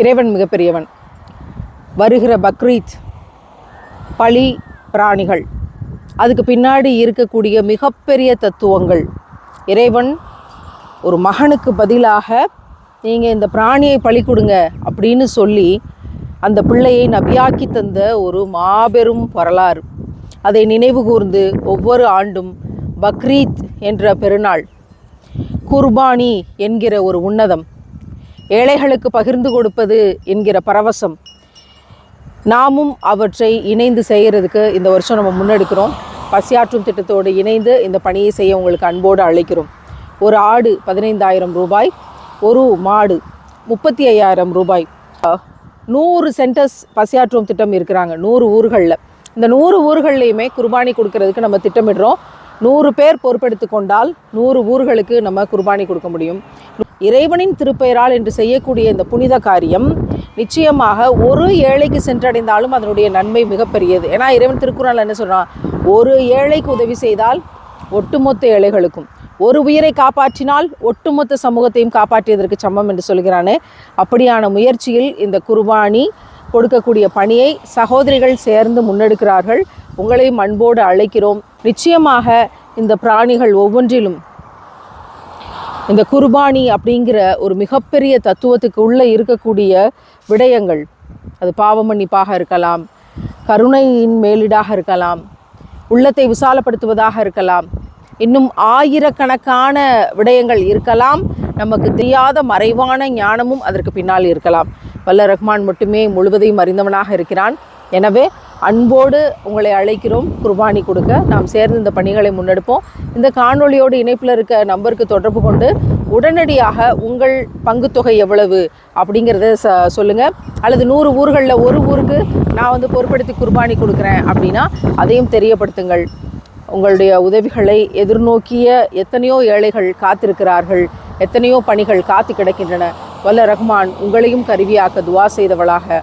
இறைவன் மிகப்பெரியவன். வருகிற பக்ரீத் பழி பிராணிகள். அதுக்கு பின்னாடி இருக்கக்கூடிய மிகப்பெரிய தத்துவங்கள். இறைவன் ஒரு மகனுக்கு பதிலாக நீங்கள் இந்த பிராணியை பழி கொடுங்க அப்படின்னு சொல்லி அந்த பிள்ளையை நபியாக்கி தந்த ஒரு மாபெரும் வரலாறு. அதை நினைவு கூர்ந்து ஒவ்வொரு ஆண்டும் பக்ரீத் என்ற பெருநாள் குர்பானி என்கிற ஒரு உன்னதம். ஏழைகளுக்கு பகிர்ந்து கொடுப்பது என்கிற பரவசம். நாமும் அவற்றை இணைந்து செய்கிறதுக்கு இந்த வருஷம் நம்ம முன்னெடுக்கிறோம். பசியாற்றும் திட்டத்தோடு இணைந்து இந்த பணியை செய்ய உங்களுக்கு அன்போடு அழைக்கிறோம். ஒரு ஆடு பதினைந்தாயிரம் ரூபாய் ஒரு மாடு முப்பத்தி ஐயாயிரம் ரூபாய். நூறு சென்டர்ஸ் பசியாற்றும் திட்டம் இருக்கிறாங்க நூறு ஊர்களில். இந்த நூறு ஊர்கள்லையுமே குர்பானி கொடுக்கறதுக்கு நம்ம திட்டமிடுறோம். நூறு பேர் பொறுப்பெடுத்து கொண்டால் நூறு ஊர்களுக்கு நம்ம குர்பானி கொடுக்க முடியும். இறைவனின் திருப்பெயரால் என்று செய்யக்கூடிய இந்த புனித காரியம் நிச்சயமாக ஒரு ஏழைக்கு சென்றடைந்தாலும் அதனுடைய நன்மை மிகப்பெரியது. ஏன்னா இறைவன் திருக்குறள் என்ன சொல்கிறான் ஒரு ஏழைக்கு உதவி செய்தால் ஒட்டுமொத்த ஏழைகளுக்கும் ஒரு உயிரை காப்பாற்றினால் ஒட்டுமொத்த சமூகத்தையும் காப்பாற்றியதற்கு சமம் என்று சொல்கிறானே. அப்படியான முயற்சியில் இந்த குர்பானி கொடுக்கக்கூடிய பணியை சகோதரிகள் சேர்ந்து முன்னெடுக்கிறார்கள். உங்களையும் அன்போடு அழைக்கிறோம். நிச்சயமாக இந்த பிராணிகள் ஒவ்வொன்றிலும் இந்த குர்பானி அப்படிங்கிற ஒரு மிகப்பெரிய தத்துவத்துக்கு உள்ளே இருக்கக்கூடிய விடயங்கள். அது பாவமன்னிப்பாக இருக்கலாம் கருணையின் மேலீடாக இருக்கலாம் உள்ளத்தை விசாலப்படுத்துவதாக இருக்கலாம். இன்னும் ஆயிரக்கணக்கான விடயங்கள் இருக்கலாம். நமக்கு தெரியாத மறைவான ஞானமும் அதற்கு பின்னால் இருக்கலாம். வல்ல ரஹ்மான் மட்டுமே முழுவதையும் அறிந்தவனாக இருக்கிறான். எனவே அன்போடு உங்களை அழைக்கிறோம். குர்பானி கொடுக்க. நாம் சேர்ந்து இந்த பணிகளை முன்னெடுப்போம். இந்த காணொளியோடு இணைப்பில் இருக்க நம்பருக்கு தொடர்பு கொண்டு உடனடியாக உங்கள் பங்குத்தொகை எவ்வளவு அப்படிங்கிறத ச சொல்லுங்கள் அல்லது நூறு ஊர்களில் ஒரு ஊருக்கு நான் வந்து பொருட்படுத்தி குர்பானி கொடுக்குறேன் அப்படின்னா அதையும் தெரியப்படுத்துங்கள். உங்களுடைய உதவிகளை எதிர்நோக்கிய எத்தனையோ ஏழைகள் காத்திருக்கிறார்கள். எத்தனையோ பணிகள் காத்து கிடக்கின்றன. வல்ல ரஹ்மான் உங்களையும் கருவியாக்க துவா செய்தவளாக.